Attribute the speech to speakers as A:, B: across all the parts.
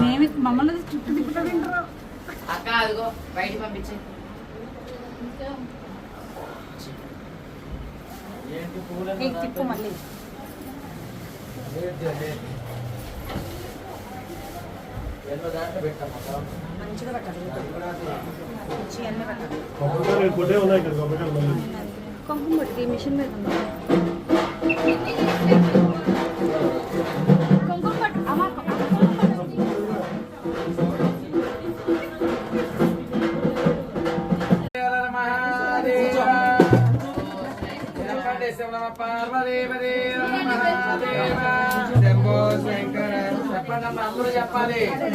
A: మేము మమ్మల్ని చుట్టూ తిప్పుతా
B: అక్క అదిగో పంపించే.
A: తిప్పు మళ్ళీ. మంచిగా పెట్టాలి.
C: మిషన్ మీద ఉంది.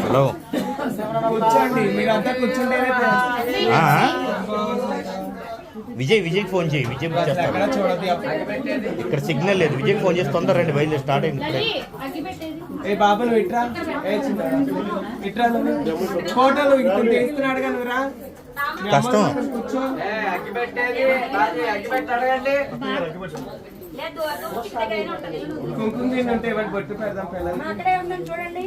D: హలో
E: కూర్చోండి మీరంతా కూర్చుంటేనే
D: ఆ? విజయ్ విజయ్ ఫోన్ చేయి. విజయ్ చేస్తాను ఇక్కడ సిగ్నల్ లేదు. విజయ్ ఫోన్ చేసి తొందర రండి బయలుదేరి స్టార్ట్ అయింది
E: ఏ బాబు నువ్వు ఇట్రా ఇట్రా ఫోటోలు
D: కష్టం.
E: కుంకుమ ఇవ్వండి బొట్టు పెడదాం పిల్లలు
C: అక్కడే ఉన్నాను చూడండి.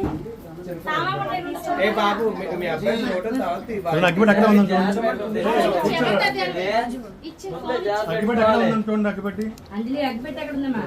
E: ఏ బాబు మీ- మీ అబ్బాయి ఫోటో
F: అగ్గిపెట్టి అక్కడే ఉందని చూడండి.
C: చెమటది అది. ఇచ్చి.
F: అగ్గిపెట్టి ఎక్కడ ఉందని చూడండి అగ్గిపెట్టి.
A: అంజలి ఎక్కడ ఉందమ్మా?